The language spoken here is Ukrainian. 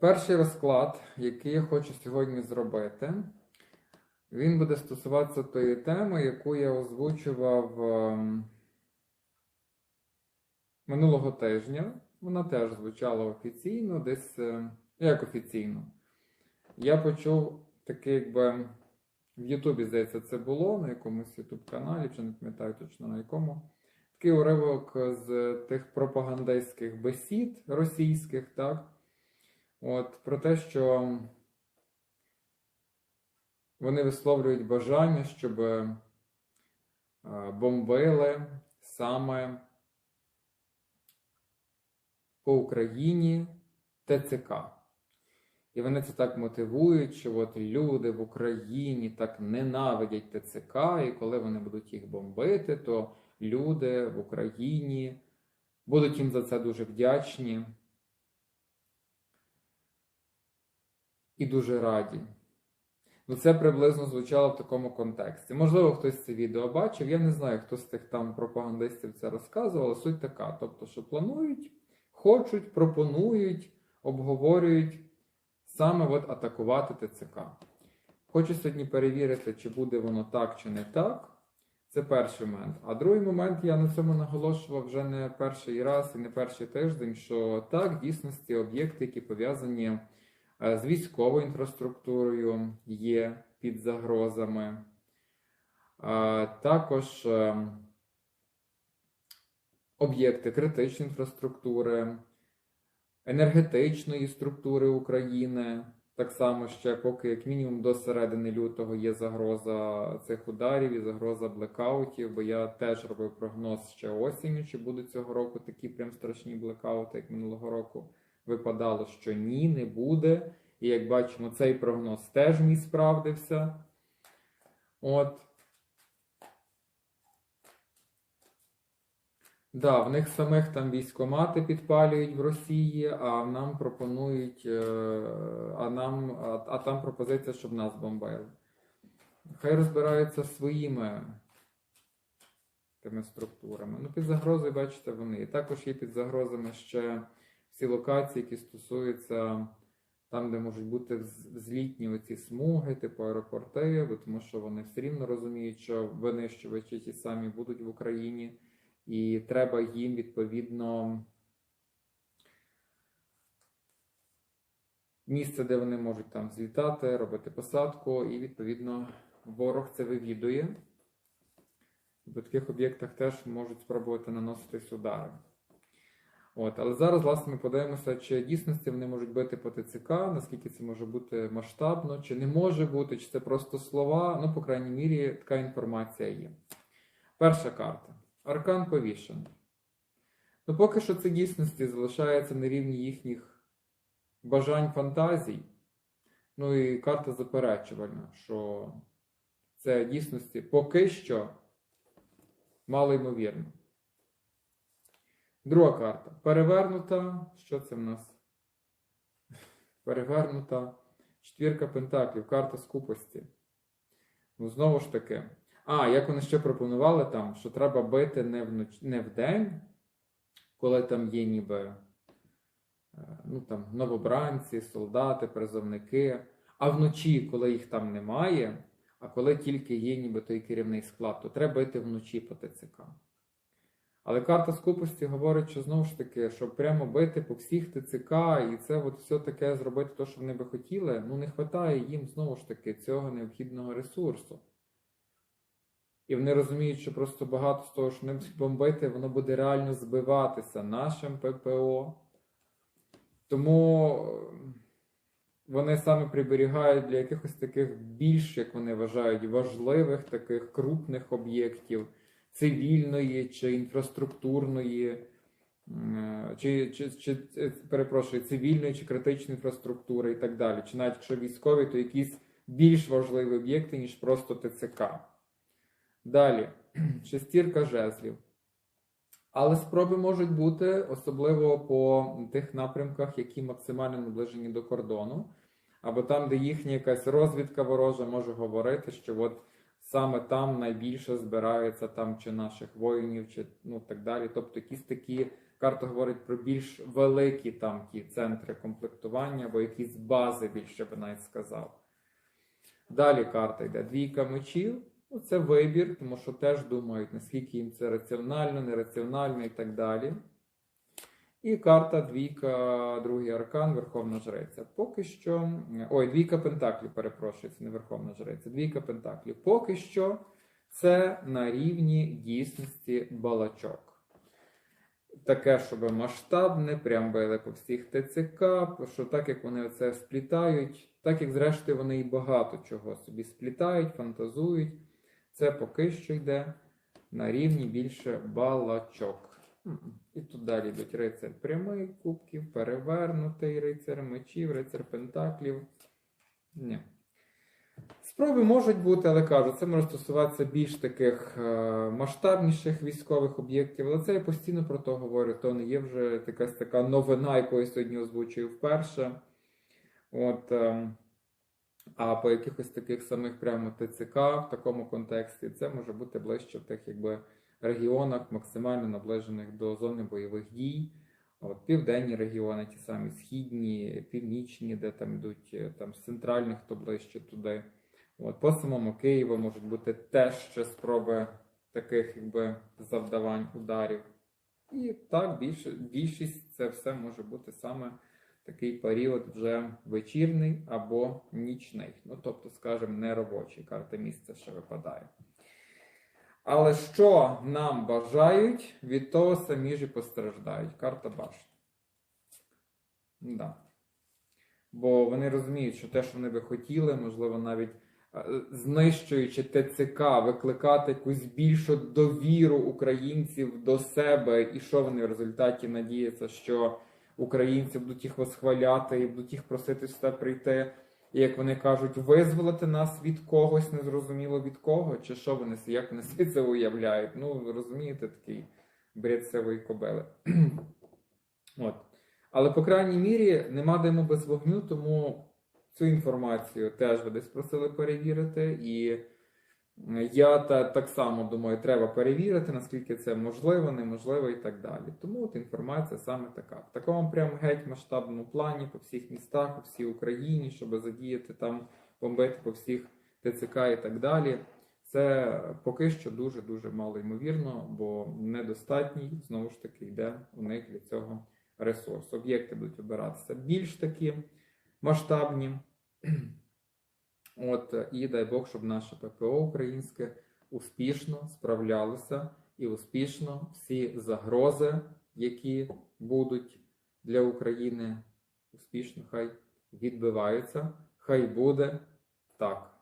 Перший розклад, який я хочу сьогодні зробити, він буде стосуватися тої теми, яку я озвучував ем, минулого тижня. Вона теж звучала офіційно, десь е, як офіційно. Я почув таке, якби в Ютубі, здається, це було на якомусь Ютуб каналі, чи не пам'ятаю точно на якому. Такий уривок з тих пропагандистських бесід російських, так? От, про те, що вони висловлюють бажання, щоб е, бомбили саме по Україні ТЦК. І вони це так мотивують, що от люди в Україні так ненавидять ТЦК, і коли вони будуть їх бомбити, то люди в Україні будуть їм за це дуже вдячні і дуже раді. Ну, це приблизно звучало в такому контексті. Можливо, хтось це відео бачив. Я не знаю, хто з тих там пропагандистів це розказував, але суть така: тобто, що планують, хочуть, пропонують, обговорюють саме от атакувати ТЦК. Хочу сьогодні перевірити, чи буде воно так, чи не так. Це перший момент. А другий момент я на цьому наголошував вже не перший раз і не перший тиждень, що так, в дійсності об'єкти, які пов'язані з військовою інфраструктурою, є під загрозами. Також е, об'єкти критичної інфраструктури, енергетичної структури України. Так само ще, поки, як мінімум, до середини лютого є загроза цих ударів і загроза блекаутів, бо я теж робив прогноз ще осінню, чи будуть цього року такі прям страшні блекаути, як минулого року. Випадало, що ні, не буде. І як бачимо, цей прогноз теж мій справдився. От. Да, в них самих там військомати підпалюють в Росії, а нам пропонують, е, а нам, а, а там пропозиція, щоб нас бомбили. Хай розбираються своїми тими структурами. Ну, під загрозою, бачите, вони. І також є під загрозами ще всі локації, які стосуються там, де можуть бути взлітні оці смуги, типу аеропорти, тому що вони все рівно розуміють, що винищувачі ті самі будуть в Україні. І треба їм відповідно місце, де вони можуть там злітати, робити посадку, і відповідно ворог це вивідує. В таких об'єктах теж можуть спробувати наноситись удари. От, Але зараз, власне, ми подивимося, чи дійсності вони можуть бити по ТЦК, наскільки це може бути масштабно, чи не може бути, чи це просто слова. Ну, по крайній мірі, така інформація є. Перша карта. Аркан повішений. Ну, поки що це дійсності залишається на рівні їхніх бажань фантазій. Ну і карта заперечувальна, що це дійсності поки що мало ймовірно. Друга карта. Перевернута. Що це в нас? Перевернута. Четвірка пентаклів, карта скупості. Ну, знову ж таки. А, як вони ще пропонували там, що треба бити не в, не в день, коли там є ніби е, ну, там, новобранці, солдати, призовники, а вночі, коли їх там немає, а коли тільки є ніби той керівний склад, то треба бити вночі по ТЦК. Але карта скупості говорить, що знову ж таки, щоб прямо бити по всіх ТЦК і це от все таке зробити, то, що вони би хотіли, ну не вистачає їм знову ж таки цього необхідного ресурсу. І вони розуміють, що просто багато з того, що вони будуть бомбити, воно буде реально збиватися нашим ППО. Тому вони саме приберігають для якихось таких більш, як вони вважають, важливих таких крупних об'єктів цивільної чи інфраструктурної, чи, чи, чи перепрошую, цивільної чи критичної інфраструктури і так далі. Чи навіть якщо військові, то якісь більш важливі об'єкти, ніж просто ТЦК. Далі, шестірка жезлів. Але спроби можуть бути, особливо по тих напрямках, які максимально наближені до кордону, або там, де їхня якась розвідка ворожа може говорити, що от саме там найбільше збираються там чи наших воїнів, чи ну так далі. Тобто якісь такі карта говорить про більш великі там ті центри комплектування або якісь бази, більше би навіть сказав. Далі карта йде двійка мечів. Ну, це вибір, тому що теж думають, наскільки їм це раціонально, нераціонально і так далі. І карта двійка, другий аркан, Верховна Жриця. Поки що. Ой, двійка Пентаклів, перепрошую, це не Верховна Жриця. Двійка Пентаклів. Поки що це на рівні дійсності балачок. Таке, щоб масштабне, прям били по всіх ТЦК, що так як вони це сплітають, так як зрештою вони і багато чого собі сплітають, фантазують. Це поки що йде на рівні більше балачок. І тут далі йдуть рицар прямий кубків, перевернутий рицар мечів, рицар пентаклів. Ні. Спроби можуть бути, але кажу, це може стосуватися більш таких е, масштабніших військових об'єктів. Але це я постійно про то говорю. То не є вже якась така новина, яку я сьогодні озвучую вперше. От, е, а по якихось таких самих прямо ТЦК в такому контексті це може бути ближче в тих якби регіонах, максимально наближених до зони бойових дій. От, південні регіони, ті самі східні, північні, де там йдуть е, там з центральних, то ближче туди. От, по самому Києву можуть бути теж ще спроби таких якби завдавань ударів. І так, більше, більшість це все може бути саме такий період вже вечірний або нічний. Ну, тобто, скажімо, не робочий. Карта місця ще випадає. Але що нам бажають, від того самі ж і постраждають. Карта башни. Да. Бо вони розуміють, що те, що вони би хотіли, можливо, навіть е, знищуючи ТЦК, викликати якусь більшу довіру українців до себе, і що вони в результаті надіються, що українці будуть їх восхваляти і будуть їх просити сюди прийти. Як вони кажуть, визволити нас від когось, незрозуміло від кого, чи що вони як вони це уявляють. Ну, розумієте, такий бред сивої кобели. От. Але, по крайній мірі, нема диму без вогню, тому цю інформацію теж ви десь просили перевірити. І я та, так само думаю, треба перевірити, наскільки це можливо, неможливо і так далі. Тому от інформація саме така. В такому прям геть масштабному плані по всіх містах, по всій Україні, щоб задіяти там, бомбити по всіх ТЦК і так далі. Це поки що дуже-дуже мало ймовірно, бо недостатній, знову ж таки, йде у них для цього ресурс. Об'єкти будуть обиратися більш такі масштабні. От, і дай Бог, щоб наше ППО українське успішно справлялося і успішно всі загрози, які будуть для України, успішно хай відбиваються. Хай буде так.